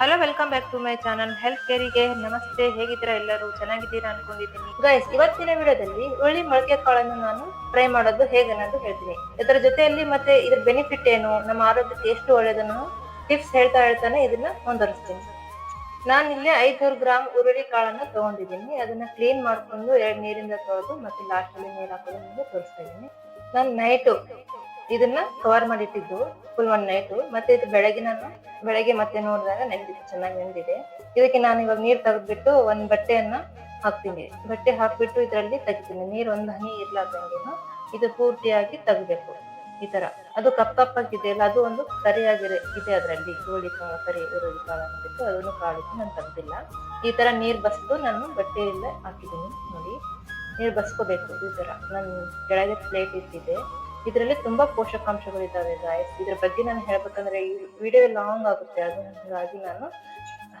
Hello welcome back to my channel health ಕೇರಿಗೆ ನಮಸ್ತೆ, ಹೇಗಿದ್ದೀರಾ ಎಲ್ಲರೂ? ಚೆನ್ನಾಗಿದ್ದೀರಾ ಅನ್ಕೊಂಡಿದ್ದೀನಿ. ಗೈಸ್ ಇವತ್ತಿನ ವಿಡಿಯೋದಲ್ಲಿ ಒಳ್ಳೆ ಮೊಳಕೆ ಕಾಳನ್ನು ನಾನು ಫ್ರೈ ಮಾಡೋದು ಹೇಗೆ ಅನ್ನೋದು ಹೇಳ್ತೀನಿ. ಇದರ ಜೊತೆಯಲ್ಲಿ ಮತ್ತೆ ಇದ್ರ ಬೆನಿಫಿಟ್ ಏನು, ನಮ್ಮ ಆರೋಗ್ಯಕ್ಕೆ ಎಷ್ಟು ಒಳ್ಳೆಯದನ್ನು ಟಿಪ್ಸ್ ಹೇಳ್ತಾ ಹೇಳ್ತಾನೆ ಇದನ್ನ ಮುಂದುವರಿಸ್ತೀನಿ. ನಾನು ಇಲ್ಲಿ ಐದ್ನೂರು ಗ್ರಾಮ್ ಉರುಳಿ ಕಾಳನ್ನು ತಗೊಂಡಿದ್ದೀನಿ. ಅದನ್ನ ಕ್ಲೀನ್ ಮಾಡ್ಕೊಂಡು ಎರಡು ನೀರಿಂದ ತೊಳೆದು ಮತ್ತೆ ಲಾಸ್ಟ್ ಅಲ್ಲಿ ನೀರು ಹಾಕೋದು ನಿಮಗೆ ತೋರಿಸ್ತಾ ಇದ್ದೀನಿ. ನಾನು ನೈಟು ಇದನ್ನ ಕವರ್ ಮಾಡಿಟ್ಟಿದ್ದು ಫುಲ್ ಒನ್ ನೈಟು ಮತ್ತೆ ಇದು ಬೆಳಗ್ಗೆ ನಾನು ಬೆಳಗ್ಗೆ ಮತ್ತೆ ನೋಡಿದಾಗ ನೆಂದಿದೆ ಚೆನ್ನಾಗಿ ನೆಂದಿದೆ. ಇದಕ್ಕೆ ನಾನು ಇವಾಗ ನೀರ್ ತೆಗೆದ್ಬಿಟ್ಟು ಒಂದ್ ಬಟ್ಟೆಯನ್ನ ಹಾಕ್ತೀನಿ. ಬಟ್ಟೆ ಹಾಕ್ಬಿಟ್ಟು ಇದರಲ್ಲಿ ತೆಗಿತೀನಿ. ನೀರ್ ಒಂದ್ ಹನಿ ಇರ್ಲಾರ್ದಂಗೆನು ಇದು ಪೂರ್ತಿಯಾಗಿ ತೆಗಿಬೇಕು. ಈ ತರ. ಅದು ಕಪ್ ಕಪ್ಪಾಗಿದೆ ಅಲ್ಲ, ಅದು ಒಂದು ಕರಿಯಾಗಿರೆ ಇದೆ ಅದರಲ್ಲಿ. ಗೋಳಿ ಕಾಳು, ಕರಿ, ಈರುಳ್ಳಿ ಕಾಳು ಅಂದ್ಬಿಟ್ಟು ಅದನ್ನು ಕಾಳಿಸಿ ನಾನು ತೆಗ್ದಿಲ್ಲ ಈ ತರ ನೀರ್ ಬಸ್ದು ನಾನು ಬಟ್ಟೆಯಲ್ಲೇ ಹಾಕಿದ್ದೀನಿ ನೋಡಿ. ನೀರ್ ಬಸ್ಕೋಬೇಕು ಈ ತರ. ನಾನು ಕೆಳಗೆ ಪ್ಲೇಟ್ ಇಟ್ಟಿದೆ ಇದರಲ್ಲಿ ತುಂಬಾ ಪೋಷಕಾಂಶಗಳಿದ್ದಾವೆ ಗಾಯಸ್ ಇದ್ರ ಬಗ್ಗೆ ನಾನು ಹೇಳ್ಬೇಕಂದ್ರೆ ಈ ವಿಡಿಯೋ ಲಾಂಗ್ ಆಗುತ್ತೆ, ಅದು ಹಾಗಾಗಿ ನಾನು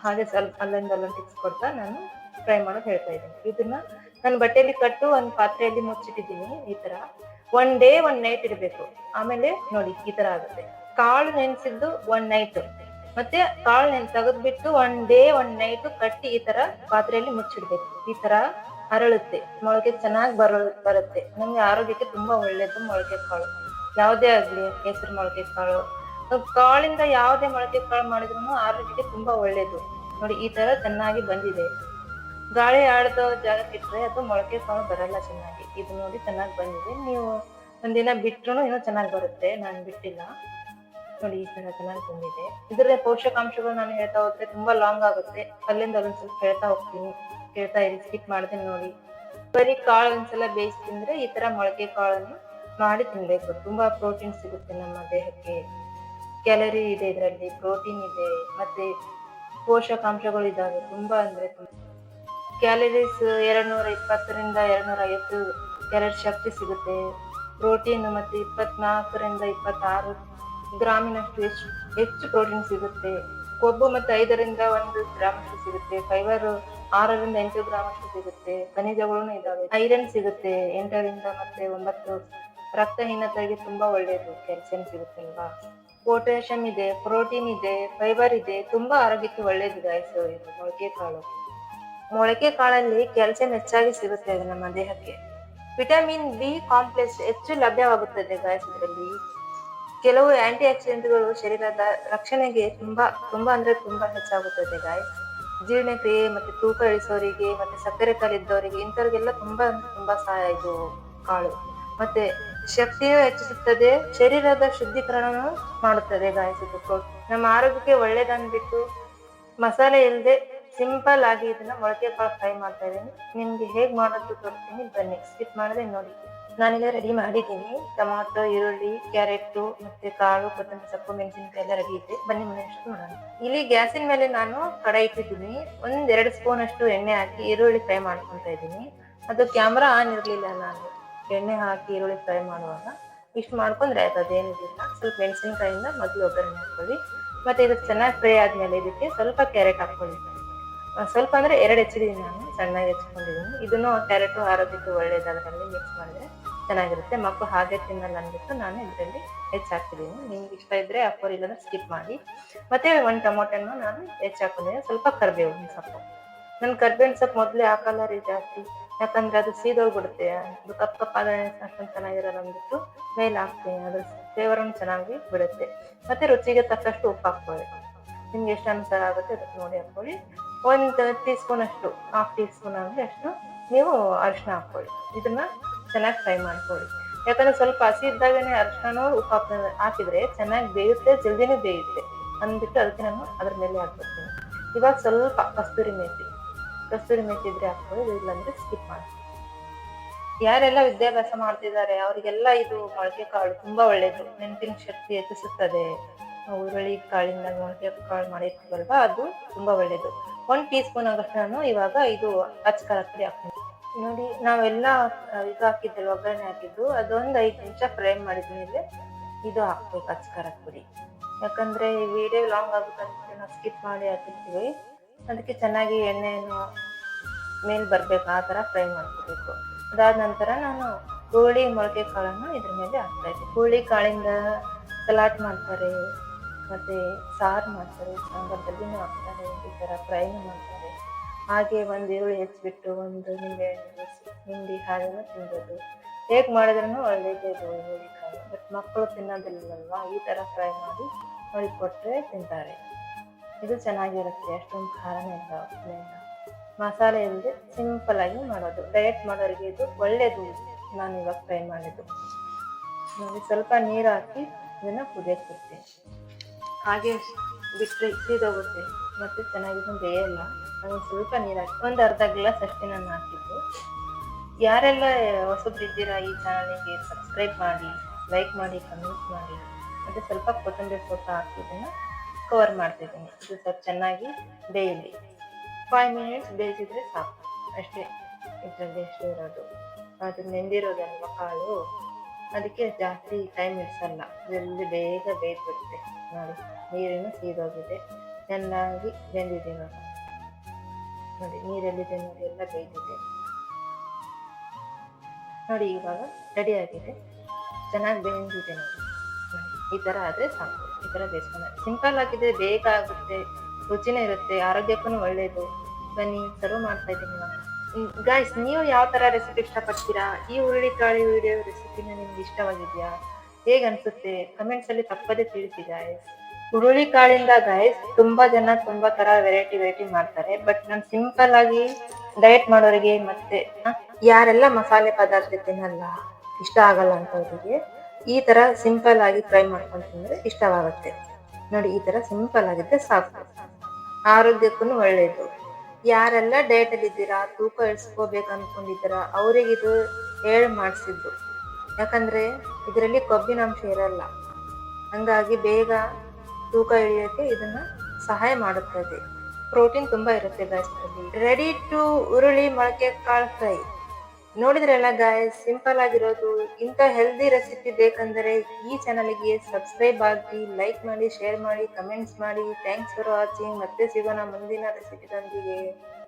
ಹಾಗೆ ಸ್ವಲ್ಪ ಅಲ್ಲೊಂದು ಅಲ್ಲೊಂದು ಟಿಪ್ಸ್ ಕೊಡ್ತಾ ನಾನು ಫ್ರೈ ಮಾಡೋದು ಹೇಳ್ತಾ ಇದ್ದೀನಿ. ಇದನ್ನ ನಾನು ಬಟ್ಟೆಯಲ್ಲಿ ಕಟ್ಟು, ಒಂದು ಪಾತ್ರೆಯಲ್ಲಿ ಮುಚ್ಚಿಟ್ಟಿದ್ದೀನಿ, ಈ ತರ. ಒನ್ ಡೇ ಒನ್ ನೈಟ್ ಇರಬೇಕು. ಆಮೇಲೆ ನೋಡಿ, ಈ ತರ ಆಗುತ್ತೆ. ಕಾಳು ನೆನೆಸಿದ್ದು ಒನ್ ನೈಟ್ ಮತ್ತೆ ಕಾಳು ನೆನ್ ತೆಗೆದ್ಬಿಟ್ಟು ಒನ್ ಡೇ ಒನ್ ನೈಟ್ ಕಟ್ಟಿ ಈ ತರ ಪಾತ್ರೆಯಲ್ಲಿ ಮುಚ್ಚಿಡ್ಬೇಕು. ಈ ತರ ಅರಳುತ್ತೆ. ಮೊಳಕೆ ಚೆನ್ನಾಗಿ ಬರ ಬರುತ್ತೆ. ನಮ್ಗೆ ಆರೋಗ್ಯಕ್ಕೆ ತುಂಬಾ ಒಳ್ಳೇದು ಮೊಳಕೆ ಕಾಳು. ಯಾವುದೇ ಆಗ್ಲಿ, ಹೆಸರು ಮೊಳಕೆ ಕಾಳು. ಕಾಳಿಂದ ಯಾವುದೇ ಮೊಳಕೆ ಕಾಳು ಮಾಡಿದ್ರು ಆರೋಗ್ಯಕ್ಕೆ ತುಂಬಾ ಒಳ್ಳೇದು. ನೋಡಿ, ಈ ತರ ಚೆನ್ನಾಗಿ ಬಂದಿದೆ. ಗಾಳಿ ಆಡದ ಜಾಗಕ್ಕೆ ಇಟ್ಟರೆ ಅದು ಮೊಳಕೆ ಕಾಳು ಬರಲ್ಲ ಚೆನ್ನಾಗಿ. ಇದು ನೋಡಿ ಚೆನ್ನಾಗಿ ಬಂದಿದೆ. ನೀವು ಒಂದಿನ ಬಿಟ್ರು ಇನ್ನೂ ಚೆನ್ನಾಗಿ ಬರುತ್ತೆ. ನಾನು ಬಿಟ್ಟಿಲ್ಲ. ನೋಡಿ, ಈ ತರ ಚೆನ್ನಾಗಿ ಬಂದಿದೆ. ಇದರ ಪೋಷಕಾಂಶಗಳು ನಾನು ಹೇಳ್ತಾ ಹೋದ್ರೆ ತುಂಬಾ ಲಾಂಗ್ ಆಗುತ್ತೆ. ಅಲ್ಲಿಂದ ಅಲ್ಲೊಂದ್ ಸ್ವಲ್ಪ ಹೇಳ್ತಾ ಹೋಗ್ತೀನಿ. ಕೇಳ್ತಾ ಇದ್ದೀನಿ ಸ್ಕಿಪ್ ಮಾಡ್ತೀನಿ ನೋಡಿ. ಬರೀ ಕಾಳು ಒಂದ್ಸಲ ಬೇಯಿಸಿ ತಿಂದ್ರೆ ಈ ತರ ಮೊಳಕೆ ಕಾಳನ್ನು ಮಾಡಿ ತಿನ್ಬೇಕು. ತುಂಬಾ ಪ್ರೋಟೀನ್ ಸಿಗುತ್ತೆ ನಮ್ಮ ದೇಹಕ್ಕೆ. ಕ್ಯಾಲರಿ ಇದೆ ಇದರಲ್ಲಿ ಪ್ರೋಟೀನ್ ಇದೆ, ಮತ್ತೆ ಪೋಷಕಾಂಶಗಳು ಇದಾವೆ ತುಂಬಾ ಅಂದ್ರೆ ಕ್ಯಾಲರೀಸ್ ಎರಡ್ ನೂರ ಇಪ್ಪತ್ತರಿಂದ ಎರಡ್ ನೂರ ಐವತ್ತು ಕ್ಯಾಲರಿ ಶಕ್ತಿ ಸಿಗುತ್ತೆ. ಪ್ರೋಟೀನ್ ಮತ್ತೆ ಇಪ್ಪತ್ನಾಲ್ಕರಿಂದ ಇಪ್ಪತ್ತಾರು ಗ್ರಾಮಿನಷ್ಟು ಹೆಚ್ಚು ಹೆಚ್ಚು ಪ್ರೋಟೀನ್ ಸಿಗುತ್ತೆ. ಕೊಬ್ಬು ಮತ್ತೆ ಐದರಿಂದ ಒಂದು ಗ್ರಾಮಷ್ಟು ಸಿಗುತ್ತೆ. ಫೈಬರ್ ಆರರಿಂದ ಎಂಟು ಗ್ರಾಮ್ ಅಷ್ಟು ಸಿಗುತ್ತೆ. ಖನಿಜಗಳೂ ಇದಾವೆ ಐರನ್ ಸಿಗುತ್ತೆ. ಎಂಟರಿಂದ ಮತ್ತೆ ಒಂಬತ್ತು ರಕ್ತಹೀನತೆಗೆ ತುಂಬಾ ಒಳ್ಳೆಯದು ಕ್ಯಾಲ್ಸಿಯಂ ಸಿಗುತ್ತೆ ಅಲ್ವಾ? ಪೊಟ್ಯಾಷಿಯಂ ಇದೆ, ಪ್ರೋಟೀನ್ ಇದೆ, ಫೈಬರ್ ಇದೆ. ತುಂಬಾ ಆರೋಗ್ಯಕ್ಕೆ ಒಳ್ಳೇದು ಗಾಯಸು ಇದು. ಮೊಳಕೆ ಕಾಳು. ಮೊಳಕೆ ಕಾಳಲ್ಲಿ ಕ್ಯಾಲ್ಸಿಯಂ ಹೆಚ್ಚಾಗಿ ಸಿಗುತ್ತೆ ಅದು ನಮ್ಮ ದೇಹಕ್ಕೆ. ವಿಟಮಿನ್ ಬಿ ಕಾಂಪ್ಲೆಕ್ಸ್ ಹೆಚ್ಚು ಲಭ್ಯವಾಗುತ್ತದೆ ಗಾಯಸದಲ್ಲಿ ಕೆಲವು ಆಂಟಿ ಆಕ್ಸಿಡೆಂಟ್ಗಳು ಶರೀರದ ರಕ್ಷಣೆಗೆ ತುಂಬಾ ತುಂಬಾ ಅಂದ್ರೆ ತುಂಬಾ ಹೆಚ್ಚಾಗುತ್ತದೆ ಗಾಯಸ್ ಜೀರ್ಣಕ್ರಿಯೆ ಮತ್ತೆ ತೂಕ ಇಳಿಸೋರಿಗೆ ಮತ್ತೆ ಸಕ್ಕರೆ ಕಾಯಿಲೆ ಇದ್ದವರಿಗೆ ಇಂಥವ್ರಿಗೆಲ್ಲ ತುಂಬಾ ತುಂಬಾ ಸಹಾಯ ಇದು ಕಾಳು. ಮತ್ತೆ ಶಕ್ತಿಯು ಹೆಚ್ಚಿಸುತ್ತದೆ, ಶರೀರದ ಶುದ್ಧೀಕರಣ ಮಾಡುತ್ತದೆ ಗಾಯಸ್ ಇದು ಪ್ರೋ- ನಮ್ಮ ಆರೋಗ್ಯಕ್ಕೆ ಒಳ್ಳೇದಂದ್ಬಿಟ್ಟು ಮಸಾಲೆ ಇಲ್ಲದೆ ಸಿಂಪಲ್ ಆಗಿ ಇದನ್ನ ಮೊಳಕೆ ಕಾಳು ಫ್ರೈ ಮಾಡ್ತಾ ಇದ್ದೀನಿ. ನಿಮ್ಗೆ ಹೇಗ್ ಮಾಡೋದು ತೋರಿಸ್ತೀನಿ ಬನ್ನಿ ಸ್ಕಿಪ್ ಮಾಡದೆ ನೋಡಿ. ನಾನಿಲ್ಲ ರೆಡಿ ಮಾಡಿದ್ದೀನಿ. ಟೊಮಾಟೊ, ಈರುಳ್ಳಿ, ಕ್ಯಾರೆಟ್ ಮತ್ತೆ ಕಾಳು, ಕೊತ್ತಂಬರಿ ಸೊಪ್ಪು, ಮೆಣಸಿನಕಾಯಿ ಎಲ್ಲ ರೆಡಿ ಇದೆ. ಬನ್ನಿ ಅಷ್ಟು ಮಾಡೋಣ ಇಲ್ಲಿ ಗ್ಯಾಸಿನ ಮೇಲೆ ನಾನು ಕಡಾಯಿ ಇಟ್ಟಿದ್ದೀನಿ. ಒಂದ್ ಎರಡು ಸ್ಪೂನ್ ಅಷ್ಟು ಎಣ್ಣೆ ಹಾಕಿ ಈರುಳ್ಳಿ ಫ್ರೈ ಮಾಡ್ಕೊತಾ ಇದ್ದೀನಿ. ಅದು ಕ್ಯಾಮ್ರಾ ಆನ್ ಇರಲಿಲ್ಲ ನಾನು. ಎಣ್ಣೆ ಹಾಕಿ ಈರುಳ್ಳಿ ಫ್ರೈ ಮಾಡುವಾಗ. ಇಷ್ಟು ಮಾಡ್ಕೊಂಡ್ರೆ ಆಯ್ತು, ಅದೇನಿಲ್ಲ. ಸ್ವಲ್ಪ ಮೆಣಸಿನಕಾಯಿಂದ ಮೊದಲು ಒಗ್ಗರಣೆ ಹಾಕೊಳ್ಳಿ ಮತ್ತೆ ಇದು ಚೆನ್ನಾಗಿ ಫ್ರೈ ಆದ್ಮೇಲೆ ಇದಕ್ಕೆ ಸ್ವಲ್ಪ ಕ್ಯಾರೆಟ್ ಹಾಕೊಳ್ಳಿ ಸ್ವಲ್ಪ ಅಂದ್ರೆ ಎರಡು ಹೆಚ್ಚಿದ್ದೀನಿ ನಾನು. ಸಣ್ಣಗೆ ಹೆಚ್ಕೊಂಡಿದ್ದೀನಿ ಇದನ್ನು ಕ್ಯಾರೆಟು ಆರೋಗ್ಯಕ್ಕೆ ಒಳ್ಳೇದು ಅದರಲ್ಲಿ ಮಿಕ್ಸ್ ಮಾಡಿದ್ರೆ ಚೆನ್ನಾಗಿರುತ್ತೆ. ಮಕ್ಕಳು ಹಾಗೆ ತಿನ್ನಲ್ಲ ಅಂದ್ಬಿಟ್ಟು ನಾನು ಇದರಲ್ಲಿ ಹೆಚ್ಚಾಕ್ತಿದ್ದೀನಿ. ನಿಮ್ಗೆ ಇಷ್ಟ ಇದ್ರೆ ಹಾಕೋರಿ ಇಲ್ಲಂದ್ರೆ ಸ್ಕಿಪ್ ಮಾಡಿ. ಮತ್ತೆ ಒಂದು ಟೊಮೊಟೊನ ನಾನು ಹೆಚ್ಚಾಕೊಂಡಿದ್ದೀನಿ ಸ್ವಲ್ಪ ಕರಿಬೇವಿನ ಸೊಪ್ಪು. ನಾನು ಕರ್ಬೇವಿನ ಸೊಪ್ಪು ಮೊದಲೇ ಹಾಕಲ್ಲ ರೀ ಜಾಸ್ತಿ. ಯಾಕಂದ್ರೆ ಅದು ಸೀದೋಗ್ಬಿಡುತ್ತೆ. ಅದು ಕಪ್ ಕಪ್ಪಾದ ಅಷ್ಟೊಂದು ಚೆನ್ನಾಗಿರಲ್ಲ ಅಂದ್ಬಿಟ್ಟು ಮೇಲೆ ಹಾಕ್ತೀನಿ. ಅದ್ರ ಫ್ಲೇವರನ್ನು ಚೆನ್ನಾಗಿ ಬಿಡುತ್ತೆ. ಮತ್ತೆ ರುಚಿಗೆ ತಕ್ಕಷ್ಟು ಉಪ್ಪು ಹಾಕ್ಕೊಳ್ಳಿ. ನಿಮ್ಗೆ ಎಷ್ಟು ಅನುಸಾರ ಆಗುತ್ತೆ ಅದಕ್ಕೆ ನೋಡಿ ಹಾಕ್ಕೊಳ್ಳಿ. ಒಂದು ಟೀ ಸ್ಪೂನ್ ಅಷ್ಟು ಹಾಫ್ ಟೀ ಸ್ಪೂನ್ ಅಂದ್ರೆ ಅಷ್ಟು ನೀವು ಅರಿಶಿನ ಹಾಕ್ಕೊಳ್ಳಿ. ಇದನ್ನ ಚೆನ್ನಾಗಿ ಫ್ರೈ ಮಾಡ್ಕೊಳ್ಳಿ. ಯಾಕಂದ್ರೆ ಸ್ವಲ್ಪ ಹಸಿ ಇದ್ದಾಗನೇ ಅರ್ಶಿನ ಉಪ್ಪು ಹಾಕ ಹಾಕಿದ್ರೆ ಚೆನ್ನಾಗಿ ಬೇಯುತ್ತೆ, ಜಲ್ದಿನೇ ಬೇಯುತ್ತೆ ಅಂದ್ಬಿಟ್ಟು ಅದಕ್ಕೆ ನಾನು ಅದ್ರ ಮೇಲೆ ಹಾಕ್ಬಿಡ್ತೀನಿ. ಇವಾಗ ಸ್ವಲ್ಪ ಕಸ್ತೂರಿ ಮೇಥಿ ಕಸ್ತೂರಿ ಮೇಥಿ ಇದ್ರೆ ಹಾಕ್ಬೋದು, ಇಲ್ಲಾಂದ್ರೆ ಸ್ಕಿಪ್ ಮಾಡಿ ಯಾರೆಲ್ಲ ವಿದ್ಯಾಭ್ಯಾಸ ಮಾಡ್ತಿದ್ದಾರೆ, ಅವರಿಗೆಲ್ಲ ಇದು ಮೊಳಕೆ ಕಾಳು ತುಂಬಾ ಒಳ್ಳೇದು. ನೆನಪಿನ ಶಕ್ತಿ ಹೆಚ್ಚಿಸುತ್ತದೆ. ಹುರುಳಿ ಕಾಳಿಂದ ಮೊಳಕೆ ಕಾಳು ಮಾಡಿರ್ತೀವಲ್ವಾ, ಅದು ತುಂಬಾ ಒಳ್ಳೇದು. ಒಂದ್ ಟೀ ಸ್ಪೂನ್ ಆಗಷ್ಟು ನಾನು ಇವಾಗ ಇದು ಅಚ್ಚ ಪುಡಿ ಹಾಕ್ತೀನಿ. ನೋಡಿ, ನಾವೆಲ್ಲ ಇದು ಹಾಕಿದ್ದಲ್ಲ ಒಗ್ಗರಣೆ ಹಾಕಿದ್ದು, ಅದೊಂದು ಐದು ನಿಮಿಷ ಫ್ರೈ ಮಾಡಿದ್ಮೇಲೆ ಇದು ಹಾಕ್ಬೇಕು, ಅಚ್ಕಾರ ಪುಡಿ. ಯಾಕಂದ್ರೆ ವಿಡಿಯೋ ಲಾಂಗ್ ಆಗುತ್ತೆ ನಾವು ಸ್ಕಿಪ್ ಮಾಡಿ ಹಾಕಿರ್ತೀವಿ. ಅದಕ್ಕೆ ಚೆನ್ನಾಗಿ ಎಣ್ಣೆಯನ್ನು ಮೇಲ್ ಬರಬೇಕು, ಆ ತರ ಫ್ರೈ ಮಾಡ್ಕೋಬೇಕು. ಅದಾದ ನಂತರ ನಾನು ಹುರುಳಿ ಮೊಳಕೆ ಕಾಳನ್ನು ಇದ್ರ ಮೇಲೆ ಹಾಕ್ತಾ ಇದ್ದೀನಿ. ಹುರುಳಿ ಕಾಳಿಂದ ಸಲಾಡ್ ಮಾಡ್ತಾರೆ, ಮತ್ತೆ ಸಾರು ಮಾಡ್ತಾರೆ ಸಾಂಬಾರ್ದಲ್ಲಿನೂ ಹಾಕ್ತಾರೆ, ಈ ಥರ ಫ್ರೈನು ಮಾಡ್ತಾರೆ. ಹಾಗೆ ಒಂದು ಈರುಳ್ಳಿ ಹೆಚ್ಚಿಬಿಟ್ಟು ಒಂದು ನಿಂಬೆ ಹಣ್ಣು ಹಿಂಡಿ ಹಾಗೆಲ್ಲ ತಿನ್ಬೋದು. ಹೇಗೆ ಮಾಡಿದ್ರೂ ಒಳ್ಳೆಯದೇ ಇದು ಬಟ್ ಮಕ್ಕಳು ತಿನ್ನೋದಿಲ್ಲಲ್ವಾ? ಈ ಥರ ಫ್ರೈ ಮಾಡಿ ಅವ್ರಿಗೆ ಕೊಟ್ಟರೆ ತಿಂತಾರೆ. ಇದು ಚೆನ್ನಾಗಿರುತ್ತೆ. ಅಷ್ಟೊಂದು ಖಾರನೇ ಇಲ್ಲ ಮಸಾಲೆ ಇಲ್ಲದೆ ಸಿಂಪಲಾಗಿ ಮಾಡೋದು. ಡಯಟ್ ಮಾಡೋರಿಗೆ ಇದು ಒಳ್ಳೆಯದು ನಾನು ಇವಾಗ ಫ್ರೈ ಮಾಡಿದ್ದು. ನನಗೆ ಸ್ವಲ್ಪ ನೀರು ಹಾಕಿ ಇದನ್ನು ಕುದಿಯಕ್ಕೆ ಬಿಡ್ತೀನಿ. ಹಾಗೆ ಬಿಟ್ಟರೆ ಸೀದೋಗುತ್ತೆ ಮತ್ತು ಚೆನ್ನಾಗಿದ್ದು ಬೇಯಲ್ಲ. ಅದನ್ನು ಸ್ವಲ್ಪ ನೀರು ಹಾಕಿ ಒಂದು ಅರ್ಧ ಗ್ಲಾಸ್ ಅಷ್ಟೇ ನಾನು ಹಾಕಿದ್ದು. ಯಾರೆಲ್ಲ ಹೊಸಬ್ರಿದ್ದೀರಾ ಈ ಚಾನಲಿಗೆ ಸಬ್ಸ್ಕ್ರೈಬ್ ಮಾಡಿ ಲೈಕ್ ಮಾಡಿ ಕಮೆಂಟ್ ಮಾಡಿ. ಮತ್ತು ಸ್ವಲ್ಪ ಕೊತ್ತಂಬರಿ ಸೊಪ್ಪು ಹಾಕಿ ಇದನ್ನು ಕವರ್ ಮಾಡ್ತಿದ್ದೀನಿ. ಇದು ಸ್ವಲ್ಪ ಚೆನ್ನಾಗಿ ಬೇಯಲಿ. ಫೈವ್ ಮಿನಿಟ್ಸ್ ಬೇಯಿಸಿದ್ರೆ ಸಾಕು. ಅಷ್ಟೇ. ಇದರಲ್ಲಿ ಅಷ್ಟೇ ಇರೋದು. ಅದು ನೆಂದಿರೋದಲ್ವ ಕಾಳು? ಅದಕ್ಕೆ ಜಾಸ್ತಿ ಟೈಮ್ ಇಡ್ಸಲ್ಲ. ಜಲ್ದಿ ಬೇಗ ಬೇಯ್ಬಿಡುತ್ತೆ ನೋಡಿ ನೀರಿನ ಸೀದೋಗಿದೆ. ಚೆನ್ನಾಗಿ ಬೆಂದಿದೆ ನೋಡಿ. ನೋಡಿ, ನೀರೆಲ್ಲಿದೆ ನೋಡಿ, ಎಲ್ಲ ಬೇಯ್ದಿದೆ ನೋಡಿ, ಇವಾಗ ರೆಡಿ ಆಗಿದೆ. ಚೆನ್ನಾಗಿ ಬೆಂದಿದೆ ನೋಡಿ. ಈ ಥರ ಆದರೆ ಸಾಕು, ಈ ಥರ ಬೇಯಿಸ್ಕೊಂಡು ಸಿಂಪಲ್ ಆಗಿದೆ ಬೇಗ ಆಗುತ್ತೆ ರುಚಿನೇ ಇರುತ್ತೆ, ಆರೋಗ್ಯಕ್ಕೂ ಒಳ್ಳೆಯದು ಬನ್ನಿ ಸರ್ವ್ ಮಾಡ್ತಾ ಇದ್ದೀನಿ ಇವಾಗ. ಗಾಯ್ಸ್ ನೀವು ಯಾವ ಥರ ರೆಸಿಪಿ ಇಷ್ಟಪಡ್ತೀರಾ? ಈ ಹುರುಳಿಕಾಳು ವಿಡಿಯೋ ರೆಸಿಪಿನ ನಿಮ್ಗೆ ಇಷ್ಟವಾಗಿದೆಯಾ? ಹೇಗೆ ಅನ್ಸುತ್ತೆ? ಕಮೆಂಟ್ಸಲ್ಲಿ ತಪ್ಪದೇ ತಿಳಿಸಿ ಗಾಯ್ಸ್ ಹುರುಳಿಕಾಳಿಂದ ಗಾಯ್ಸ್ ತುಂಬಾ ಜನ ತುಂಬಾ ತರ ವೆರೈಟಿ ವೆರೈಟಿ ಮಾಡ್ತಾರೆ. ಬಟ್ ನಾನು ಸಿಂಪಲ್ ಆಗಿ ಡಯಟ್ ಮಾಡೋರಿಗೆ ಮತ್ತೆ ಯಾರೆಲ್ಲ ಮಸಾಲೆ ಪದಾರ್ಥ ತಿನ್ನಲ್ಲ, ಇಷ್ಟ ಆಗಲ್ಲ ಅಂತವ್ರಿಗೆ ಈ ತರ ಸಿಂಪಲ್ ಆಗಿ ಫ್ರೈ ಮಾಡ್ಕೊಂಡು ತಿಂದ್ರೆ ಇಷ್ಟವಾಗುತ್ತೆ. ನೋಡಿ, ಈ ತರ ಸಿಂಪಲ್ ಆಗಿದ್ರೆ ಸಾಕು. ಆರೋಗ್ಯಕ್ಕೂ ಒಳ್ಳೆಯದು ಯಾರೆಲ್ಲ ಡಯಟ್ ಅಲ್ಲಿ ಇದ್ದೀರಾ, ತೂಕ ಇಳಿಸ್ಕೋಬೇಕು ಅನ್ಕೊಂಡಿದ್ದೀರಾ, ಅವ್ರಿಗೆ ಇದು ಹೇಳಿ ಮಾಡಿಸಿದ್ದು. ಯಾಕಂದ್ರೆ, ಇದರಲ್ಲಿ ಕೊಬ್ಬಿನಾಂಶ ಇರಲ್ಲ. ಹಂಗಾಗಿ ಬೇಗ ತೂಕ ಇಳಿಯೋಕ್ಕೆ ಇದನ್ನ ಸಹಾಯ ಮಾಡುತ್ತದೆ. ಪ್ರೋಟೀನ್ ತುಂಬಾ ಇರುತ್ತೆ ಗಾಯಸ್ನಲ್ಲಿ ರೆಡಿ ಟು ಉರುಳಿ ಮೊಳಕೆ ಕಾಳು ಫ್ರೈ. ನೋಡಿದ್ರಲ್ಲ ಗಾಯ ಸಿಂಪಲ್ ಆಗಿರೋದು. ಇಂಥ ಹೆಲ್ದಿ ರೆಸಿಪಿ ಬೇಕಂದರೆ ಈ ಚಾನಲ್ಗೆ ಸಬ್ಸ್ಕ್ರೈಬ್ ಆಗಿ ಲೈಕ್ ಮಾಡಿ ಶೇರ್ ಮಾಡಿ ಕಮೆಂಟ್ಸ್ ಮಾಡಿ. ಥ್ಯಾಂಕ್ಸ್ ಫಾರ್ ವಾಚಿಂಗ್ ಮತ್ತೆ ಸಿಗೋಣ ಮುಂದಿನ ರೆಸಿಪಿದೊಂದಿಗೆ